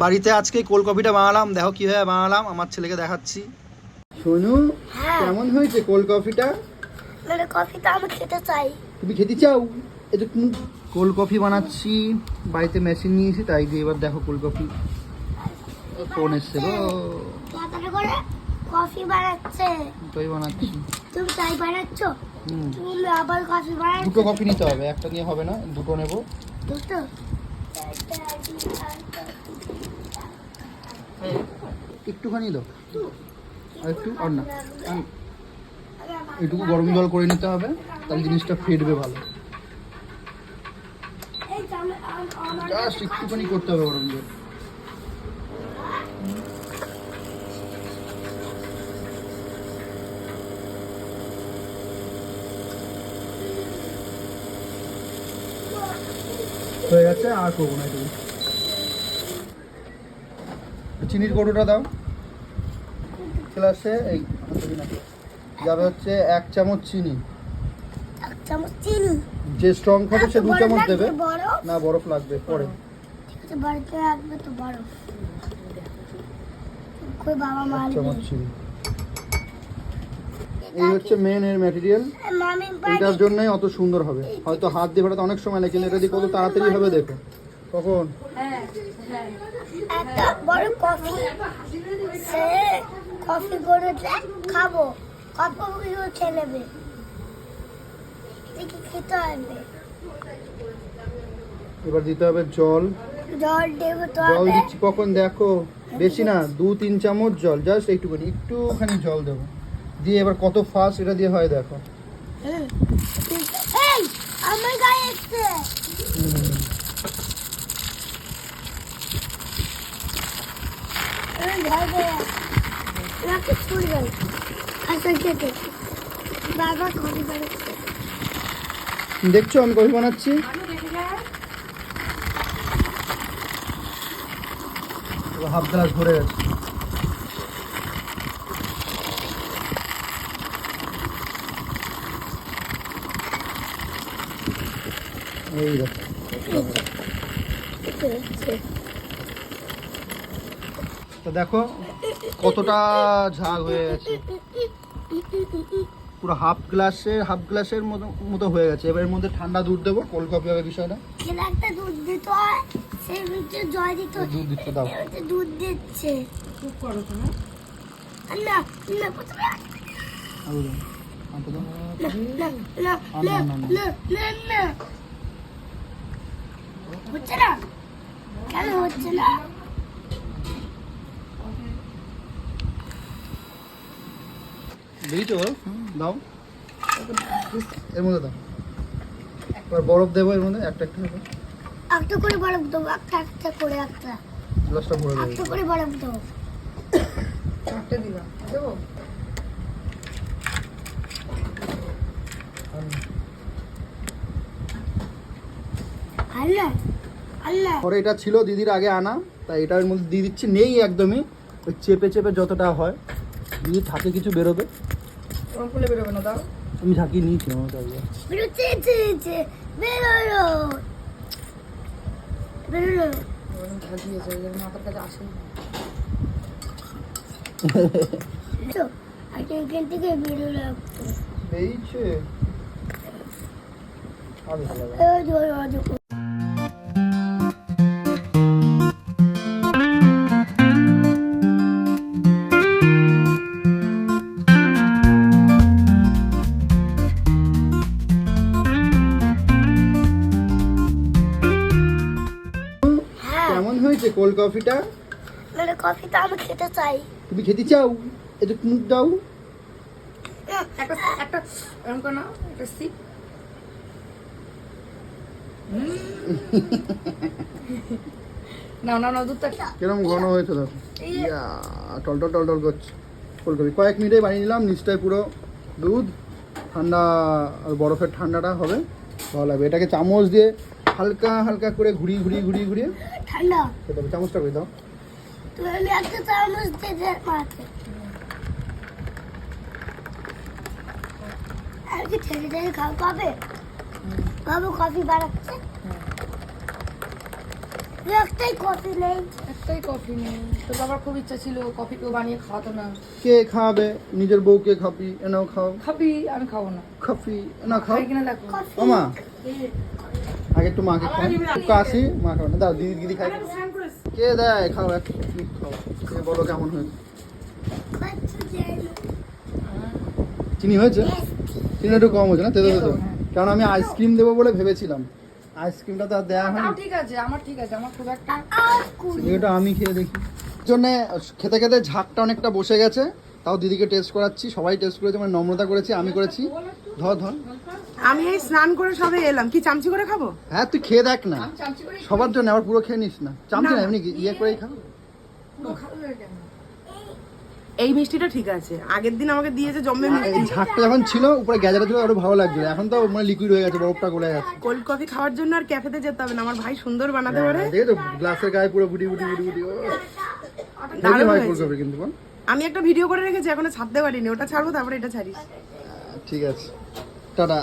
বাড়িতে আজকে কোল্ড কফিটা বানালাম দেখো কীভাবে বানালাম আমার ছেলেকে দেখাচ্ছি। সোনু হ্যাঁ। কেমন হয়েছে কোল্ড কফিটা মানে কফিটা আমি খেতে চাই। তুমি খেতে চাও? এটা কোল্ড কফি বানাচ্ছি বাড়িতে মেশিন নিয়েছি তাই দিয়ে এবার দেখো কোল্ড কফি ফোন এসছে গো? কফি বানাচ্ছে। তাই বানাচ্ছি। তুমি চাই বানাচ্ছ? তুমি আবার কফি বানাচ্ছ। দুটো কফি নিতে হবে একটা নিয়ে হবে না দুটো নেব। দুটো? একটুখানি দাও। আর একটু আর না এটুকু গরম জল করে নিতে হবে, তাহলে জিনিসটা ফেটবে ভালো। একটুখানি করতে হবে গরম জল। হয়ে গেছে, আর করব না এটুকু। চিনির কৌটোটা দাও। ক্লাসে এই যাবে হচ্ছে এক চামচ চিনি। এক চামচ চিনি। যে স্ট্রং খাবে সে দু চামচ দেবে। না বরফ লাগবে পরে। চামচ চিনি। এই হচ্ছে মেন এর ম্যাটেরিয়াল এটার জন্যই অত সুন্দর হবে। হয়তো হাত দিয়ে ফেটাতে অনেক সময় লাগে কিন্তু এটা দিয়ে কত তাড়াতাড়ি হবে দেখো। কখন? বড় কফি। সে কফি খাব। কফি নেবে। দেখি খেতে হবে। এবার দিতে হবে জল। জল দেবো তো জল দিচ্ছি কখন দেখো? বেশি না দু তিন চামচ জল জাস্ট একটুখানি একটুখানি জল দেবো। দিয়ে এবার কত ফাস্ট এটা দিয়ে হয় দেখো। এই আমার গায়ে এসছে হুম। নাকি ছুড়ে গেল। আচ্ছা খেতে বাবা কফি বানাচ্ছে দেখছ আমি কফি বানাচ্ছি। হাফ গ্লাস ভরে গেছে। এই দেখো। তো দেখো কতটা ঝাগ হয়ে গেছে। পুরো হাফ গ্লাসের হাফ গ্লাসের মতো মতো হয়ে গেছে। এবার এর মধ্যে ঠান্ডা দুধ দেবো। কোল্ড কফি হবে বিষয়টা। একটা দুধ দিতে হয় সেই হচ্ছে জল দিতে দুধ দিচ্ছে দাও। দুধ দিচ্ছে। না না। হচ্ছে না? কেন হচ্ছে না? বেরিয়েছো দাও। এর মধ্যে দাও। এবার বরফ দেবো এর মধ্যে একটা একটা করে। একটা করে বরফ দেবো একটা একটা করে একটা। গ্লাসটা ভরে দেবো। একটা করে বরফ দেবো। দিলাম দেবো আল্লাহ। পরে এটা ছিল দিদির আগে আনা তাই এটার মধ্যে দিয়ে দিচ্ছি নেই একদমই। ওই চেপে চেপে যতটা হয় দিয়ে থাকে কিছু বেরোবে। ওরকম করলে বেরোবে না দাও। আমি ঝাঁকিয়ে নিয়েছি আমার কাছে। বেরোচ্ছে চেয়েছে বেরোলো বেরোলো ওরকম ঝাঁকিয়েছে ওই জন্য মাথার কাছে আসেনি তো আগে এখান থেকে বেরোলো বেরিয়েছে আমি ভালো কেমন হয়েছে কোল্ড কফিটা? মানে কফিটা আমি খেতে চাই। তুমি খেতে চাও? এটা মুখ দাও। একটা একটা এরকম করে নাও একটা সিপ নাও নাও নাও দুধটা কিরম ঘন হয়েছে দেখো। টল টল টল টল করছে ফুলকপি কয়েক মিনিটে বানিয়ে নিলাম নিচটায় পুরো দুধ। ঠান্ডা আর বরফের ঠান্ডাটা হবে ভালো লাগবে। এটাকে চামচ দিয়ে হালকা হালকা করে ঘুরিয়ে ঘুরিয়ে ঘুরিয়ে ঘুরিয়ে ঠান্ডা চামচটা করে দাও। তুমি একটা চামচ দিয়ে মাকে। আর কি ছেড়ে ছেড়ে খাও কবে? বাবু কফি বানাচ্ছে? একটাই কফি নেই। একটাই কফি নেই। বাবার খুব ইচ্ছা ছিল কফি কেউ বানিয়ে খাওয়াতো না। কে খাওয়াবে নিজের বউকে খাবি এনাও খাও। খাবি আমি খাব না। খাফি এনাও খাও। খাই কিনা দেখো। কফি মা আগে একটু মাকে খাও একটু আসি মা না। দাও দিদি দিদি খাই। কে দেয়? খাও এক খাও। কে বলো কেমন হয়েছে? চিনি হয়েছে? চিনি একটু কম হয়েছে না? তেতো তেতো। কারণ আমি আইসক্রিম দেবো বলে ভেবেছিলাম। আইসক্রিমটা তো আর দেওয়া আমার ঠিক আছে আমার ঠিক আছে আমার খুব একটা চিনিটা আমি খেয়ে দেখি। জন্যে খেতে খেতে ঝাঁকটা অনেকটা বসে গেছে। তাও দিদিকে টেস্ট করাচ্ছি সবাই টেস্ট করেছে মানে নম্রতা করেছি আমি করেছি। ধর ধর। আমি এই স্নান করে সবে এলাম। কি চামচি করে খাব? হ্যাঁ তুই খেয়ে দেখ না। আমি চামচি করে সবার জন্য আবার পুরো খেয়ে নিস না। চামচি না এমনি ইয়ে করেই খাব? এই মিষ্টিটা ঠিক আছে। আগের দিন আমাকে দিয়েছে জম্মে মিষ্টি। ঝাঁকটা যখন ছিল উপরে গ্যাজাটা ছিল আরও ভালো লাগছিল। এখন তো মানে লিকুইড হয়ে গেছে বরফটা গলে গেছে। কোল্ড কফি খাওয়ার জন্য আর ক্যাফেতে যেতে হবে না। আমার ভাই সুন্দর বানাতে পারে। দেখে তো গ্লাসের গায়ে পুরো বুটি বুটি বুটি বুটি দারুণ হয় হয়েছে। ফুলকপি কিন্তু বল। আমি একটা ভিডিও করে রেখেছি এখনও ছাড়তে পারিনি। ওটা ছাড়বো তারপরে এটা ছাড়িস। ঠিক আছে। টাটা।